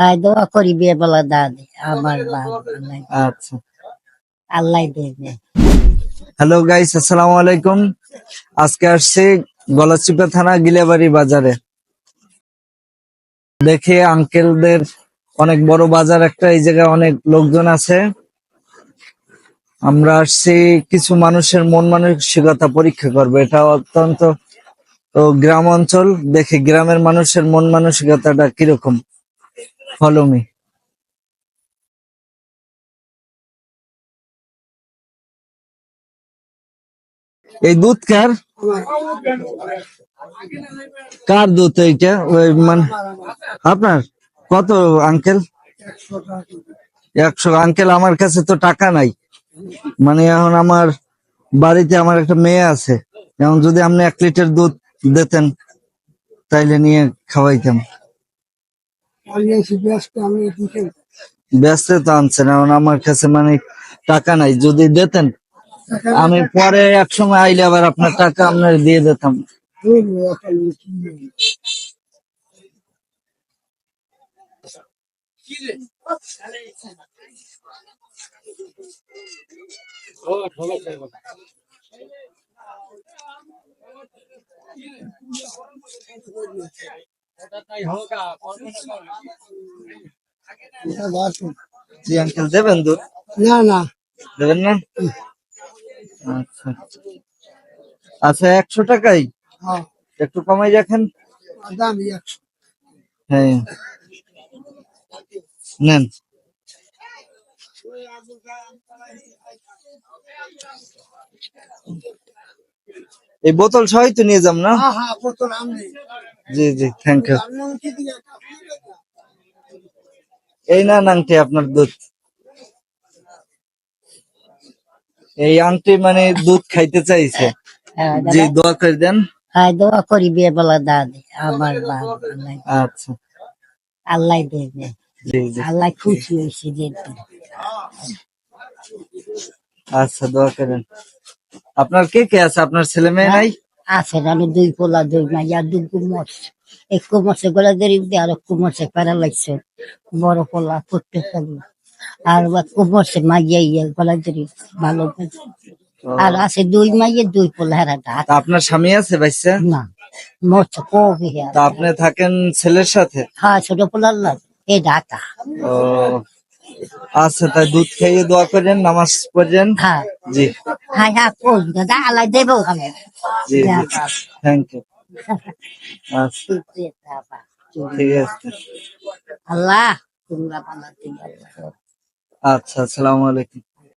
হ্যাঁ দোয়া করি বিয়ে বলা দাদি আমার বাবা আচ্ছা। আল্লাহ দেবে। হ্যালো গাইস আসসালামু আলাইকুম। আজকে আসছি গলাচিপা থানা গিলাবাড়ি বাজারে। দেখে আঙ্কেলদের অনেক বড় বাজার একটা এই জায়গায় অনেক লোকজন আছে। আমরা আসছি কিছু মানুষের মন মানসিকতা পরীক্ষা করব। এটা অত্যন্ত গ্রাম অঞ্চল। দেখে গ্রামের মানুষের মন মানসিকতাটা কীরকম? ফলমি এই দুধ কার? কার দুধ এইটা? ওই মানে আপনার? কত আঙ্কেল একশো। আঙ্কেল আমার কাছে তো টাকা নাই। মানে এখন আমার বাড়িতে আমার একটা মেয়ে আছে। এখন যদি আপনি এক লিটার দুধ দিতেন, তাইলে নিয়ে খাওয়াইতাম। ব্যস্ত তো আনছেন এখন আমার কাছে মানে টাকা নাই যদি দিতেন। আমি পরে এক সময় আইলে আবার আপনার টাকা আপনার দিয়ে দিতাম। জি আঙ্কেল দেবেন দুধ? না না। দেবেন না? আচ্ছা আচ্ছা। একশো টাকাই? হ্যাঁ। একটু কমাই রাখেন দামি হ্যাঁ। নেন। এই বোতল সবাই তো নিয়ে যাম না? হ্যাঁ হ্যাঁ বোতল আমি। জি জি থ্যাংক ইউ এই না আংটি আপনার দুধ। এই আংটি মানে দুধ খাইতে চাইছে। হ্যাঁ জি দোয়া করে দেন। হ্যাঁ দোয়া করি বিয়ে বলা দাদি আমার বাবা আচ্ছা। আল্লাহ দেবে। আল্লাহ খুশি হয়েছে যেতে আচ্ছা দোয়া করেন। আপনার কে কে আছে? আপনার ছেলে মেয়ে নাই? আছে জানো দুই পোলা দুই মাইয়া দুই কুমস এক কুমসে গলা দেরি দিয়ে আর কুমসে প্যারা লাগছে। বড় পোলা করতে পারব আর কুমসে মাইয়া ইয়ে গলা দেরি ভালো আর আছে দুই মাইয়ে দুই পোলা হেরা ডাক আপনার স্বামী আছে বাইসা? না মরছে কবি তা আপনি থাকেন ছেলের সাথে? হ্যাঁ ছোট পোলার লাগ এ ঢাকা। আচ্ছা তাই দুধ খাইয়ে দোয়া করেন নামাজ পড়েন? হ্যাঁ। জি। দাদা দেবো জি থ্যাংক ইউ ঠিক আছে আল্লাহ তোমরা বানাতে আচ্ছা আসসালামু আলাইকুম